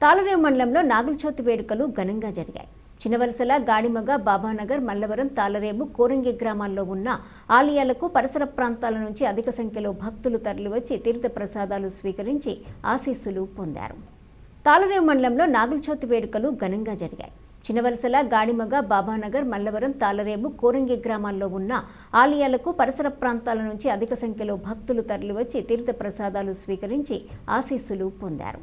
తాళరేవు మండలంలో నాగులచోతి వేడుకలు ఘనంగా జరిగాయి. చినవలసల గాడిమగ బాబానగర్ మల్లవరం తాళరేవు కోరంగి గ్రామాల్లో ఉన్న ఆలయాలకు పరిసర ప్రాంతాల నుంచి అధిక సంఖ్యలో భక్తులు తరలివచ్చి తీర్థ ప్రసాదాలు స్వీకరించి ఆశీస్సులు పొందారు. తాళరేవు మండలంలో నాగులచోతి వేడుకలు ఘనంగా జరిగాయి. చినవలసల గాడిమగ బాబానగర్ మల్లవరం తాళరేవు కోరంగి గ్రామాల్లో ఉన్న ఆలయాలకు పరిసర ప్రాంతాల నుంచి అధిక సంఖ్యలో భక్తులు తరలివచ్చి తీర్థ ప్రసాదాలు స్వీకరించి ఆశీస్సులు పొందారు.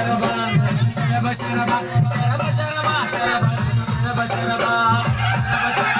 Shara ba, shara ba, shara ba, shara ba,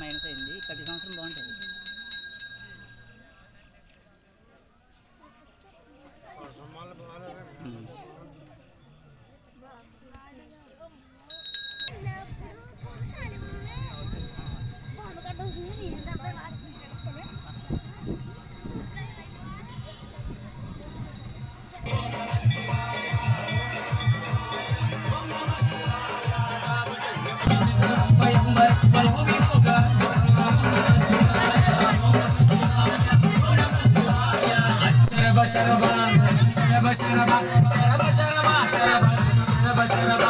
minus అయింది ప్రతి సంవత్సరం బాగుంటుంది ಶರಭ ಶರಭ ಶರಭ ಶರಭ ಶರಭ ಶರಭ ಶರಭ ಶರಭ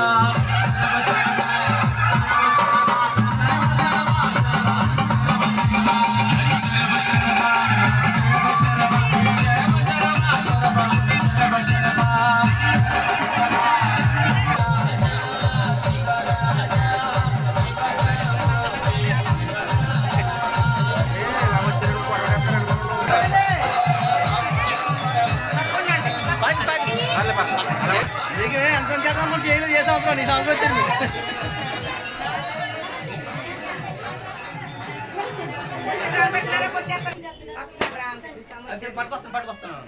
సగం కూడా చేయలేదు ఏ సంవత్సరం నీ సంవత్సరం పట్టుకొస్తాను పట్టుకొస్తాను.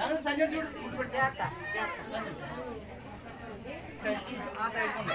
వస్తా, వస్తాను. నాన్న, సంజయ్ చూడు జాగ్రత్త జాగ్రత్త ఆ సైడ్ కొండ.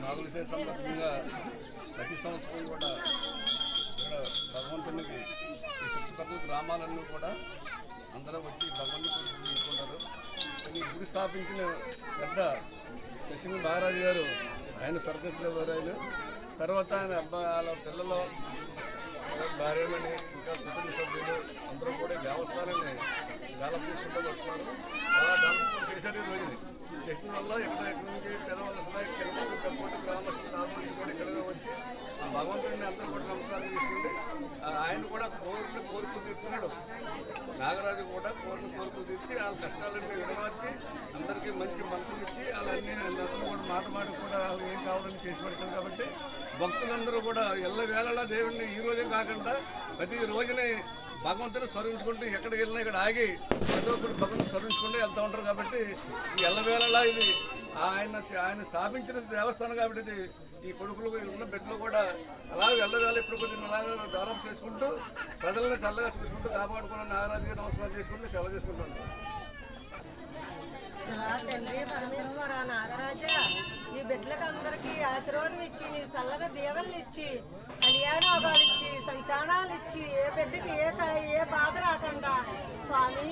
నాగుల సందర్భంగా ప్రతి సంవత్సరం కూడా ఇక్కడ భగవంతునికి చుట్టుపక్కల గ్రామాలన్నీ కూడా అందరూ వచ్చి భగవంతుని ఈ గుడి స్థాపించిన పెద్ద లక్ష్మీ మహారాజు గారు ఆయన స్వర్గస్లో వారు తర్వాత ఆయన అబ్బాయి వాళ్ళ పిల్లలు భార్యమని ఇంకా కుటుంబ సభ్యులు అందరూ కూడా దేవస్థానాన్ని డెవలప్ చేసుకుంటూ వస్తున్నారు. అలా డెవలప్ చేశారు ఈ రోజుని. చేసిన వల్ల ఇక్కడ ఇక్కడ నుంచి పెదవలసిన చిన్నప్పుడు పెద్దపూట గ్రామస్తులు తాపూరు కూడా ఇక్కడ వచ్చి ఆ భగవంతుడిని అందరూ కూడా నమస్కారం చేసుకుంటే ఆయన కూడా కోరికలు కోరికలు తీర్చున్నాడు నాగరాజు కూడా కోరికలు కోరికలు తీర్చి వాళ్ళ కష్టాలన్నీ విడమార్చి అందరికీ మంచి మనసునిచ్చి వాళ్ళన్నీ అందరూ కూడా మాట మాట కూడా చేసి పెడతారు కాబట్టి భక్తులందరూ కూడా ఎల్ల వేళలా దేవుడిని ఈ రోజే కాకుండా ప్రతి రోజునే భగవంతుని స్మరించుకుంటూ ఎక్కడికి వెళ్ళినా ఇక్కడ ఆగి ప్రతి ఒక్కరు భగవంతుని స్మరించుకుంటూ వెళ్తూ ఉంటారు కాబట్టి ఈ ఎల్లవేళలా ఇది ఆయన ఆయన స్థాపించిన దేవస్థానం కాబట్టి ఇది ఈ కొడుకులు ఉన్న బిడ్డలు కూడా అలా వెళ్ళవేళ ఇప్పుడు కొంచెం అలాగే డెవలప్ చేసుకుంటూ ప్రజలను చల్లగా చూసుకుంటూ కాపాడుకున్న నాగరాజుగా నమస్కారం చేసుకుంటూ సెలవు చేసుకుంటాను తండ్రి పరమేశ్వర నాగరాజా. నీ బిడ్డలకు అందరికీ ఆశీర్వాదం ఇచ్చి నీ చల్లగా దీవెనలు ఇచ్చి కళ్యాణోగాలు ఇచ్చి సంతానాలు ఇచ్చి ఏ బిడ్డకి ఏ క- ఏ బాధ రాకుండా స్వామి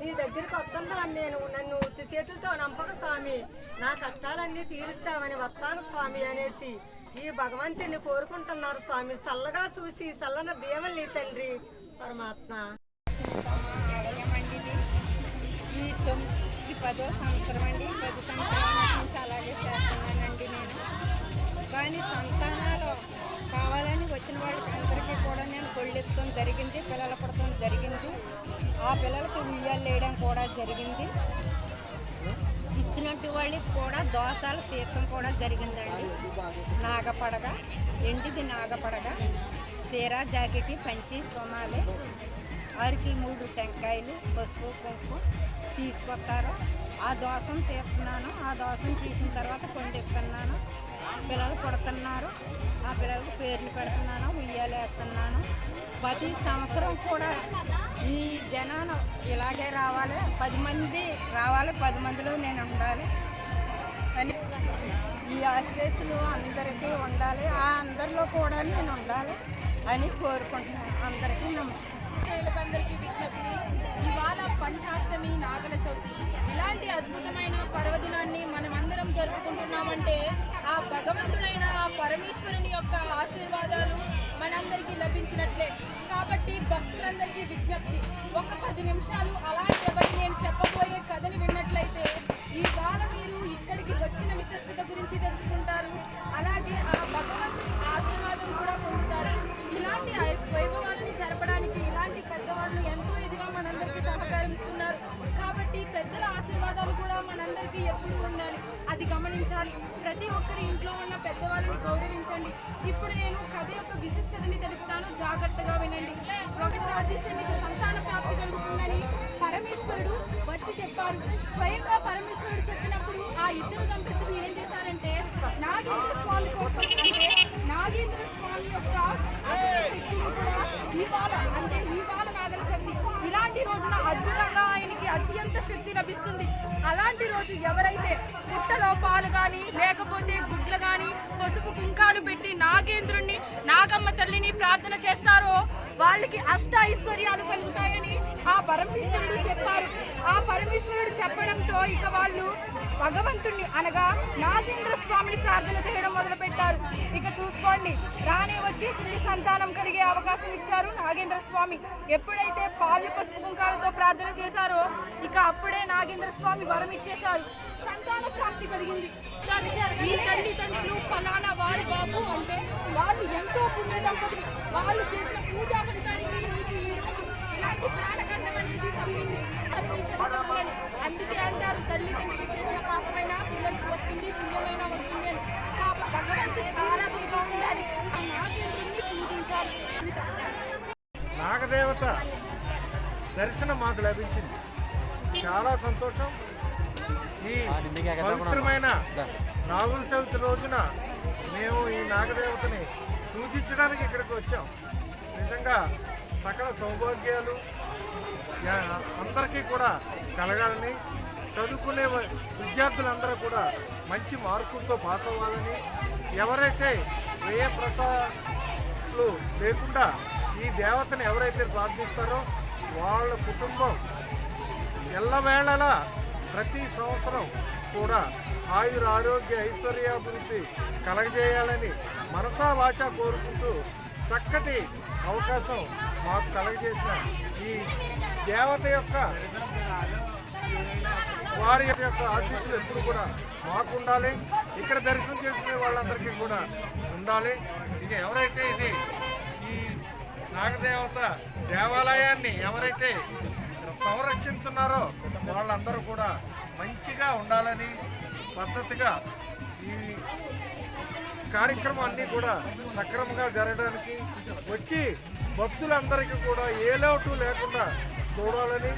నీ దగ్గరికి వస్తున్నాను నేను నన్ను ఉత్తి చేతులతో నంపక స్వామి నా కష్టాలన్నీ తీరుస్తామని వస్తాను స్వామి అనేసి ఈ భగవంతుడిని కోరుకుంటున్నారు స్వామి. చల్లగా చూసి చల్లన దీవెనలు తండ్రి పరమాత్మ. పదో సంవత్సరం అండి. పది సంవత్సరాల నుంచి అలాగే చేస్తున్నానండి నేను. కానీ సంతానాలు కావాలని వచ్చిన వాళ్ళకి అందరికీ కూడా నేను కొళ్ళెత్తడం జరిగింది పిల్లలు పడటం జరిగింది. ఆ పిల్లలకి ఉయ్యాలు వేయడం కూడా జరిగింది. ఇచ్చినట్టు వాళ్ళకి కూడా దోషాలు తీర్థం కూడా జరిగిందండి. నాగపడగ ఎండిది నాగపడగ చీర జాకెట్ పంచి స్తోమాలు. వారికి మూడు టెంకాయలు పసుపు కుంకుమ. తీసుకొస్తారు. ఆ దోషం తీస్తున్నాను. ఆ దోషం తీసిన తర్వాత కొండిస్తున్నాను పిల్లలు కొడుతున్నారు ఆ పిల్లలకు పేర్లు పెడుతున్నాను. ఉయ్యాలు వేస్తున్నాను. ప్రతి సంవత్సరం కూడా ఈ జనాలు ఇలాగే రావాలి. పది మంది రావాలి. పది మందిలో నేను ఉండాలి. అని ఈ ఆశీస్సులు అందరికీ ఉండాలి. ఆ అందరిలో కూడా నేను ఉండాలి. అని కోరుకుంటున్నాను. అందరికీ నమస్కారం. అందరికీ విజ్ఞప్తి. ఇవాళ పంచాష్టమి నాగల చవితి. ఇలాంటి అద్భుతమైన పర్వదినాన్ని మనం అందరం జరుపుకుంటున్నామంటే ఆ భగవంతుడైన ఆ పరమేశ్వరుని యొక్క ఆశీర్వాదాలు మనందరికీ లభించినట్లే. కాబట్టి భక్తులందరికీ విజ్ఞప్తి. ఒక పది నిమిషాలు అలా ఎవరి నేను చెప్పకూడదు. నేను కథ యొక్క విశిష్టతని తెలుపుతాను. జాగ్రత్తగా వినండి. ఒకటి ప్రార్థిస్తే మీకు సంతాన ప్రాప్తి కలుగుతుందని పరమేశ్వరుడు వచ్చి చెప్పారు. స్వయంగా పరమేశ్వరుడు చెప్పినప్పుడు ఆ ఇద్దరు దంపతులు ఏం చేశారంటే నాగేంద్ర స్వామి కోసం అంటే నాగేంద్ర స్వామి యొక్క శక్తిని కూడా ఇవాళ అంటే ఇవాళ నాగల చవితి. ఇలాంటి రోజున అద్భుతంగా ఆయనకి శక్తి లభిస్తుంది. అలాంటి రోజు ఎవరైతే పుట్టలో పాలు కానీ లేకపోతే గుడ్లు కానీ పసుపు కుంకాలు పెట్టి నాగేంద్రుణ్ణి నాగమ్మ తల్లిని ప్రార్థన చేస్తారో వాళ్ళకి అష్ట ఐశ్వర్యాలు కలుగుతాయని ఆ పరమేశ్వరుడు చెప్పారు. ఆ పరమేశ్వరుడు చెప్పడంతో ఇక వాళ్ళు భగవంతుణ్ణి అనగా నాగేంద్ర స్వామిని ప్రార్థన చేయడం మొదలుపెట్టారు. చూసుకోండి. రాణి వచ్చి వచ్చేసింది సంతానం కలిగే అవకాశం ఇచ్చారు నాగేంద్ర స్వామి. ఎప్పుడైతే పాలు పసుపు కుంకాలతో ప్రార్థన చేశారో ఇక అప్పుడే నాగేంద్ర స్వామి వరం ఇచ్చేశారు. సంతాన ప్రాప్తి కలిగింది. ఈ తల్లిదండ్రులు ఫలానా వారి బాబు అంటే వాళ్ళు ఎంతో పుణ్య దంపతులు. వాళ్ళు చేసిన పూజా ఫలితానికి నీకు ఈ రోజు ఇలాంటి ప్రాణకండం అనేది తప్పింది. దర్శనం మాకు లభించింది. చాలా సంతోషం. ఈ పవిత్రమైన నాగుల చవితి రోజున మేము ఈ నాగదేవతని పూజించడానికి ఇక్కడికి వచ్చాం. నిజంగా సకల సౌభాగ్యాలు అందరికీ కూడా కలగాలని చదువుకునే విద్యార్థులందరూ కూడా మంచి మార్కులతో పాస్ అవ్వాలని ఎవరైతే వ్యయ ప్రసాదాలు లేకుండా ఈ దేవతని ఎవరైతే ప్రార్థిస్తారో వాళ్ళ కుటుంబం ఎల్లవేళలా ప్రతి సంవత్సరం కూడా ఆయుర ఆరోగ్య ఐశ్వర్యాభివృద్ధి కలగజేయాలని మనసా వాచా కోరుకుంటూ చక్కటి అవకాశం మాకు కలగజేసిన ఈ దేవత యొక్క వారి యొక్క ఆశీస్సులు ఎప్పుడు కూడా మాకు ఉండాలి. ఇక్కడ దర్శనం చేసుకునే వాళ్ళందరికీ కూడా ఉండాలి. ఇక ఎవరైతే ఇది ఈ నాగదేవత దేవాలయాన్ని ఎవరైతే సంరక్షిస్తున్నారో వాళ్ళందరూ కూడా మంచిగా ఉండాలని పద్ధతిగా ఈ కార్యక్రమాన్ని కూడా సక్రమంగా జరగడానికి వచ్చి భక్తులందరికీ కూడా ఏ లోటు లేకుండా చూడాలని